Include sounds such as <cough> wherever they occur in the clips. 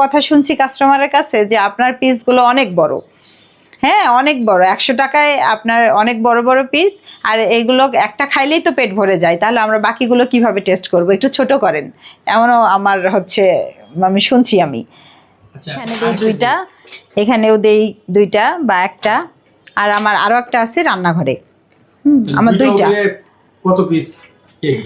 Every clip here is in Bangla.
কথা শুনছি কাস্টমারের কাছে যে আপনার পিসগুলো অনেক বড়। হ্যাঁ অনেক বড়। একশো টাকায় আপনার অনেক বড় বড় পিস আর এইগুলো একটা খাইলেই তো পেট ভরে যায়। তাহলে আমরা বাকিগুলো কীভাবে টেস্ট করব? একটু ছোট করেন। এমনও আমার হচ্ছে আমি শুনছি আমি। আচ্ছা এখানে দেই দুইটা। এখানেও দেই দুইটা বা একটা। আর আমার আরও একটা আছে রান্নাঘরে। হুম, আমার দুইটা। কত পিস কেক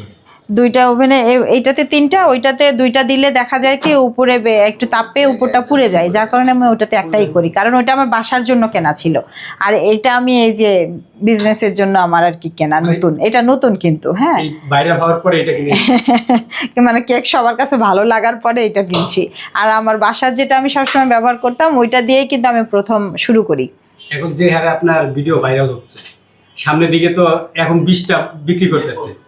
দুইটা ওভেনে এইটাতে তিনটা ওইটাতে দুইটা দিলে দেখা যায় কি উপরে একটু তাপে উপরটা পুড়ে যায় যার কারণে আমি ওইটাতে একটাই করি কারণ ওইটা আমার বাসার জন্য কেনা ছিল। আর এটা আমি এই যে বিজনেসের জন্য আমার আর কি কেনা নতুন এটা নতুন কিন্তু হ্যাঁ। বাইরে হওয়ার পরে এটা কিনে <laughs> মানে কেক সবার কাছে ভালো লাগার পরে এটা কিনছি। আর আমার বাসার যেটা আমি সবসময় ব্যবহার করতাম ওইটা দিয়েই কিন্তু আমি প্রথম শুরু করি। এখন যে হারে আপনার ভিডিও ভাইরাল হচ্ছে সামনের দিকে তো এখন বিশটা বিক্রি করতেছে।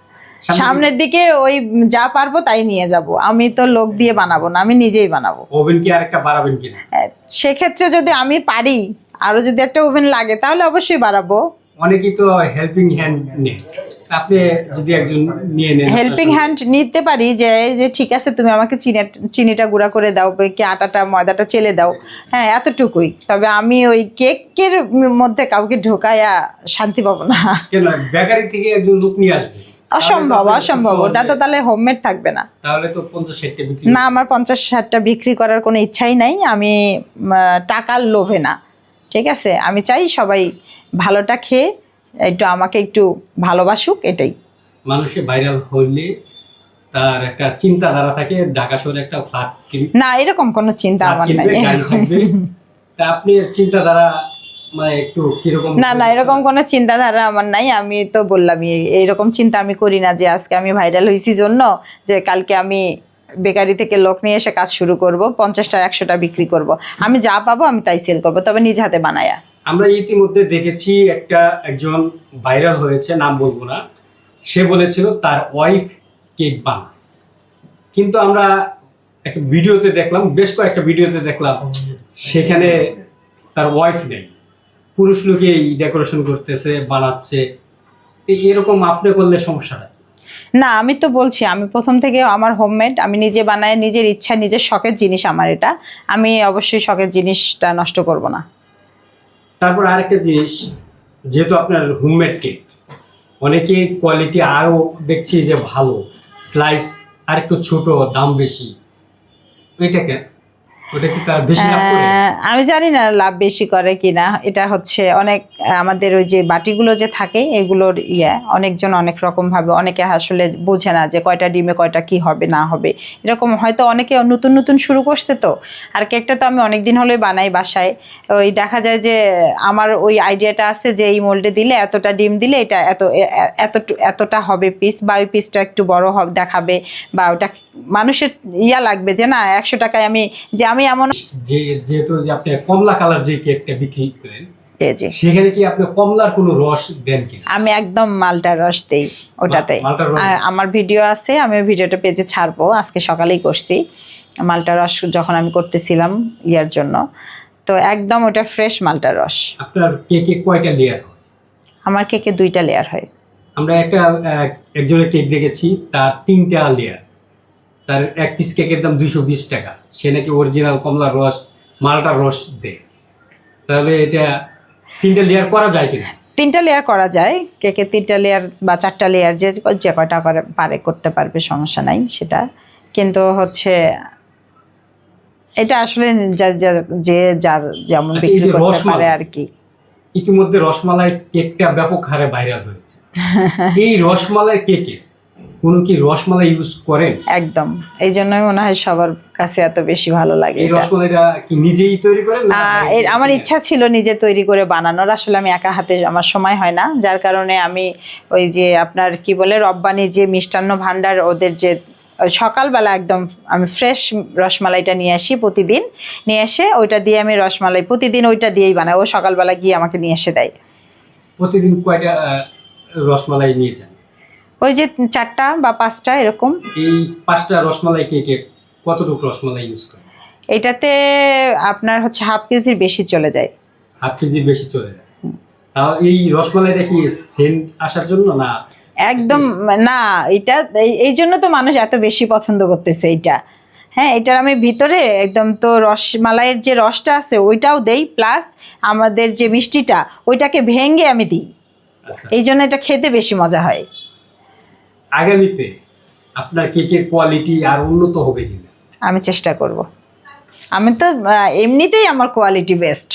সামনের দিকে ওই যা পারব তাই নিয়ে যাব। আমি তো লোক দিয়ে বানাবো না আমি নিজেই বানাবো। ওভেন কি আরেকটা বাড়াবেন আহ, সেক্ষেত্রে যদি আমি পারি আরও যদি একটা ওভেন লাগে তাহলে অবশ্যই বাড়াবো। অনেকেই তো হেল্পিং হ্যান্ড নেয় আপনি যদি একজন নিয়ে নেন হেল্পিং হ্যান্ড নিতে পারি যে যে ঠিক আছে তুমি আমাকে চিনি চিনিটা গুঁড়া করে দাও কি আটাটা ময়দাটা চেলে দাও। হ্যাঁ এতটুকুই। তবে আমি ওই কেকের মধ্যে কাউকে ঢোকায়া শান্তি পাবো না। কেন? বেকারি থেকে একজন লোক নিয়ে আসবে। অসম্ভব অসম্ভব। ওটা তো তাহলে হোমমেড থাকবে না। তাহলে তো পঞ্চাশ ষাটটা বিক্রি না আমার পঞ্চাশ ষাটটা বিক্রি করার কোনো ইচ্ছাই নাই। আমি টাকার লোভে না। ঠিক আছে? আমি চাই সবাই ভালোটা খেয়ে একটু আমাকে একটু ভালোবাসুক এটাই। মানুষে ভাইরাল হইলে তার একটা চিন্তাধারা থাকে ঢাকা শহরে একটা ফ্ল্যাট না এরকম কোনো চিন্তা আমার নাই। তা আপনি চিন্তাধারা মানে একটু কীরকম না না এরকম কোনো চিন্তাধারা আমার নাই। আমি তো বললামই এইরকম চিন্তা আমি করি না যে আজকে আমি ভাইরাল হয়েছি জন্য যে কালকে আমি বেকারি থেকে লোক নিয়ে এসে কাজ শুরু করব পঞ্চাশটা একশোটা বিক্রি করব। আমি যা পাবো আমি তাই সেল করব তবে নিজ হাতে বানায়া। আমরা ইতিমধ্যে দেখেছি একটা একজন ভাইরাল হয়েছে নাম বলব না। সে বলেছিল তার ওয়াইফ কেক বানায়। কিন্তু আমরা একটা ভিডিওতে দেখলাম বেশ কয়েকটা ভিডিওতে দেখলাম সেখানে তার ওয়াইফ নেই। পুরুষ লোকেই ডেকোরেশন করতেছে বানাচ্ছে। তো এরকম আপনি করলে সমস্যাটা? না আমি তো বলছি আমি প্রথম থেকে আমার হোমমেড আমি নিজে বানাই নিজের ইচ্ছা নিজের শখের জিনিস আমার এটা। আমি অবশ্যই শখের জিনিসটা নষ্ট করব না। তারপর আরেকটা জিনিস যেহেতু আপনার হোমমেড কেক অনেকে কোয়ালিটি আরও দেখছি যে ভালো স্লাইস আর একটু ছোটো দাম বেশি। ওইটাকে আমি জানি না লাভ বেশি করে কিনা। এটা হচ্ছে অনেক, আমাদের ওই যে বাটিগুলো যে থাকে, এগুলোর ইয়ে অনেকজন অনেক রকম ভাবে অনেকে আসলে বোঝে না যে কয়টা ডিমে কয়টা কি হবে, না হবে। এরকম হয়তো অনেকে নতুন নতুন শুরু করছে তো। আর কেকটা তো আমি অনেক দিন হলেই বানাই বাসায়। ওই দেখা যায় যে আমার ওই আইডিয়াটা আছে যে এই মোল্ডে দিলে এতটা ডিম দিলে এটা এত এত এতটা হবে পিস বা ওই পিসটা একটু বড় হবে দেখাবে বা ওটা মানুষের ইয়া লাগবে যে না, একশো টাকায় আমি যে আমি এমন যে যেহেতু যে আপনি কমলা কালার যে কেকটা বিক্রি করেন। সেখানে কি আপনি কমলার কোনো রস দেন আমি একদম মালটার রস দেই ওটাতে। আমার ভিডিও আছে আমি ভিডিওটা পেজে ছাড়বো আজকে সকালেই করছি। মালটার রস যখন আমি করতেছিলাম ইয়ার জন্য। তো একদম ওটা ফ্রেশ মালটার রস। আপনার কেকে কয়টা লেয়ার আমার কেকে দুইটা লেয়ার হয়। আমরা একটা একজনের কেক দেখেছি তার তিনটা লেয়ার তার এক পিস কেকের দাম দুইশো বিশ টাকা। সে নাকি অরিজিনাল কমলার রস মালটার রস দেয়। তবে এটা তিনটা লেয়ার করা যায় কিনা? তিনটা লেয়ার করা যায়। কেকের তিনটা লেয়ার বা চারটা লেয়ার যে যে কয়টা করে পারে করতে পারবে সমস্যা নাই সেটা। কিন্তু হচ্ছে এটা আসলে যা- যার যেমন আচ্ছা, বিক্রি করতে। পারে আর কি। ইতিমধ্যে রসমালাই কেকটা ব্যাপক হারে ভাইরাল হয়েছে। <laughs> এই রসমালাই কেকে কোনো কি রসমালাই ইউজ করেন? একদম। এই জন্যই মনে হয় সবার কাছে এত বেশি ভালো লাগে এই রসমালাইটা কি নিজেই তৈরি করেন না আমার ইচ্ছা ছিল নিজে তৈরি করে বানানোর আসলে আমি একা হাতে আমার সময় হয় না। যার কারণে আমি ওই যে আপনার কি বলে রব্বানি যে মিষ্টান্ন ভান্ডার ওদের যে সকালবেলা একদম আমি ফ্রেশ রসমালাইটা নিয়ে আসি প্রতিদিন। নিয়ে এসে ওইটা দিয়ে আমি রসমালাই প্রতিদিন ওইটা দিয়েই বানাই। ও সকালবেলা গিয়ে আমাকে নিয়ে এসে দেয়। প্রতিদিন কয়টা রসমালাই নিয়ে যান? ওই যে চারটা বা পাঁচটা এরকম? এই পাঁচটা রসমালাই কেকে কতটুকু রসমালাই ইউজ করেন এটাতে আপনার হচ্ছে হাফ কেজির বেশি চলে যায়। হাফ কেজির বেশি চলে যায়। এই রসমালাইটা কি সেন্ট আসার জন্য না একদম না এটা এই- জন্য তো মানুষ এত বেশি পছন্দ করতেছে এইটা। হ্যাঁ এটার আমি ভিতরে একদম তো রসমালাইয়ের যে রসটা আছে ওইটাও দেই প্লাস আমাদের যে মিষ্টিটা ওইটাকে ভেঙে আমি দিই। আচ্ছা। এই জন্য এটা খেতে বেশি মজা হয়। আগামীতে আপনার কেকের কোয়ালিটি আর উন্নত হবে কিনা? আমি চেষ্টা করব। আমি তো এমনিতেই আমার কোয়ালিটি বেস্ট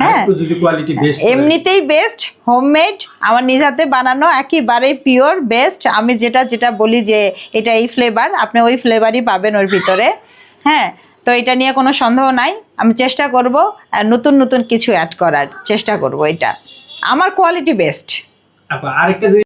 হ্যাঁ? এমনিতেই বেস্ট হোমমেড আমার নিজ হাতে বানানো একেবারেই পিওর বেস্ট আমি যেটা যেটা বলি যে এটা এই ফ্লেভার আপনি ওই ফ্লেভারই পাবেন ওর ভিতরে। হ্যাঁ? তো এটা নিয়ে কোনো সন্দেহ নাই। আমি চেষ্টা করব নতুন নতুন কিছু অ্যাড করার। চেষ্টা করব এটা। আমার কোয়ালিটি বেস্ট আরেকটা